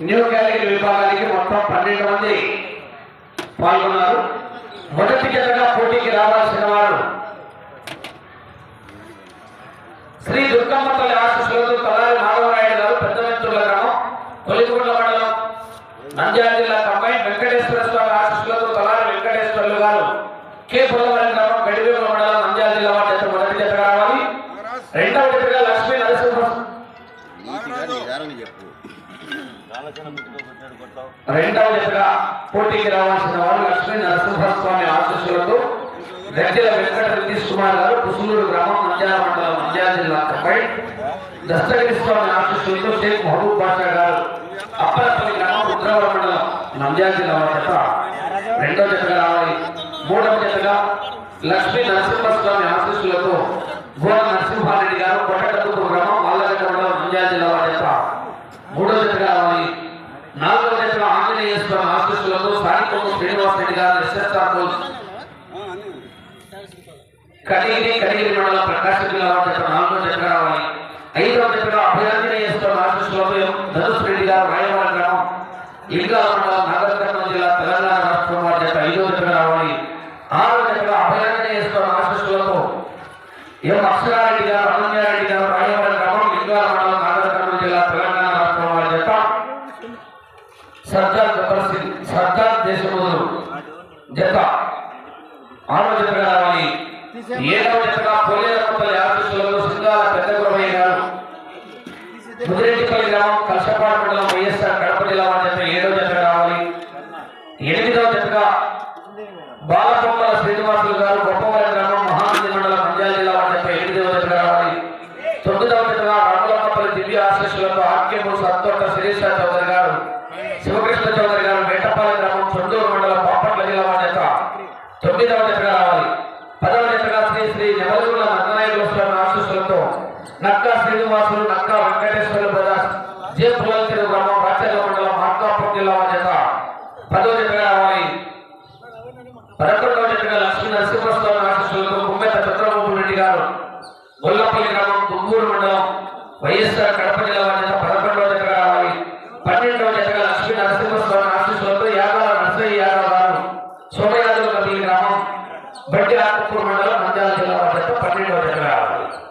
New category విభాగానికి మొత్తం పన్నెండు మంది పాల్గొన్నారు. మొదటి జతగా పోటీకి రావాల్సిన వారు శ్రీ దుర్గమ్మ తల్లి ఆశీస్సులతో తలారి మాధవరాయుడు గారు పెద్ద వెంతుల గ్రామం కొలిగుండ్ల మండలం నంద్యాల జిల్లా కంబైన్ వెంకటేశ్వర స్వామి ఆశీస్సులతో తలారి వెంకటేశ్వర్లు గారు కే. పుల్లవరం గ్రామం గడివేల మండలం నంద్యాల జిల్లా వారి జత మొదటి జతగా రావాలి రెండవ జతగా లక్ష్మీ నరసింహ చెప్పు. రెండవ జతగా పోటీకి రావాల్సిన వారు లక్ష్మీ నరసింహస్వామి ఆశీస్సులతో గజ్జల వెంకట నితీష్ కుమార్ గారు పుసులూరు గ్రామం నంద్యాల మండలం నంద్యాల జిల్లా స్వామి ఆశీస్సులతో షేక్ మహబూబ్ బాషా గారు అప్పలపల్లి గ్రామం రుద్రవరం మండలం నంద్యాల జిల్లా జత రెండవ జతగా రావాలి. మూడవ జతగా లక్ష్మీ నరసింహస్వామి ఆశీస్సులతో గోడ నరసింహారెడ్డి గారు కొట్టకత్తుకు గ్రామం వాళ్ళగడ్డ మండలం నంద్యాల జిల్లా వారి జత మూడో జత కావాలి నాలుగో జతగా ఆంజనేయ స్వామి ఆశీస్సులతో స్థానిక శ్రీనివాస్ రెడ్డి గారు ఎస్ఎస్ఆర్ బోస్ కడిగిరి కడిగిరి మండలం ప్రకాశం జిల్లా వారి జత నాలుగో జతగా రావాలి. ఐదవ జతగా అభయాంజనేయ స్వామి ఆశీస్సులతో ధనుష్ రెడ్డి గారు రాయవాడ గ్రామం. ఇల్గాల మండలం నాగరకర్ణం జిల్లా తెలంగాణ రాష్ట్రం వారి జత ఐదవ జత కావాలి ఆరో జతగా అభయాంజనేయ స్వామి ఆశీస్సులతో ఎం అక్షరారెడ్డి గారు అనన్యారెడ్డి గారు రాయవాడ సర్దార్ పరిస్థితి సింగ్ సర్దార్ దేశముదులు జత. ఆరో జతగా రావాలి ఏడవ జతగా పోలేరపల్లి ఆఫీసులలో సింగాల పెద్ద గురవయ్య గారు. ముదిరెడ్డిపల్లి గ్రామం కలసపాడు మండలం వైఎస్ఆర్ కడప జిల్లా వారి జత ఏడవ జతగా రావాలి ఎనిమిదవ జతగా బాలకొమ్మల శ్రీనివాసులు గారు గొప్పవరం గ్రామం మహానంది మండలం మంజాల జిల్లా వారి జత ఎనిమిదవ జతగా రావాలి తొమ్మిదవ జతగా రామలమ్మపల్లి దివ్య ఆశీస్సులతో ఆక్యము సత్తోట శిరీష చౌదరి గారు శివకృష్ణ చౌదరి గారు వేటపాలెం గ్రామం చొండూరు మండలం బాపట్ల జిల్లా వారి జత తొమ్మిదవ జతగా రావాలి. పదవ జతగా శ్రీ శ్రీ నెవలూరుల నన్ననాయకుల స్వామి ఆశీస్సులతో నక్కా శ్రీనివాసులు నక్కా వెంకటేశ్వర బ్రదర్స్ జే పుల్లలచెరు గ్రామం రాచర్ల మండలం మార్కాపురం జిల్లా వారి పదవ జతగా రావాలి. పదకొండవ జతగా లక్ష్మీ నరసింహస్వామి ఆశీస్సులతో కుమ్మెత చంద్రబాబు రెడ్డి గారు గొల్లపల్లి గ్రామం దుమ్మూరు మండలం వైఎస్ఆర్ కడప జిల్లా பஞ்சாயத்து மண்டலம் அஞ்சாவது ಜಿಲ್ಲಾ மட்டத்தில் பன்னெண்டு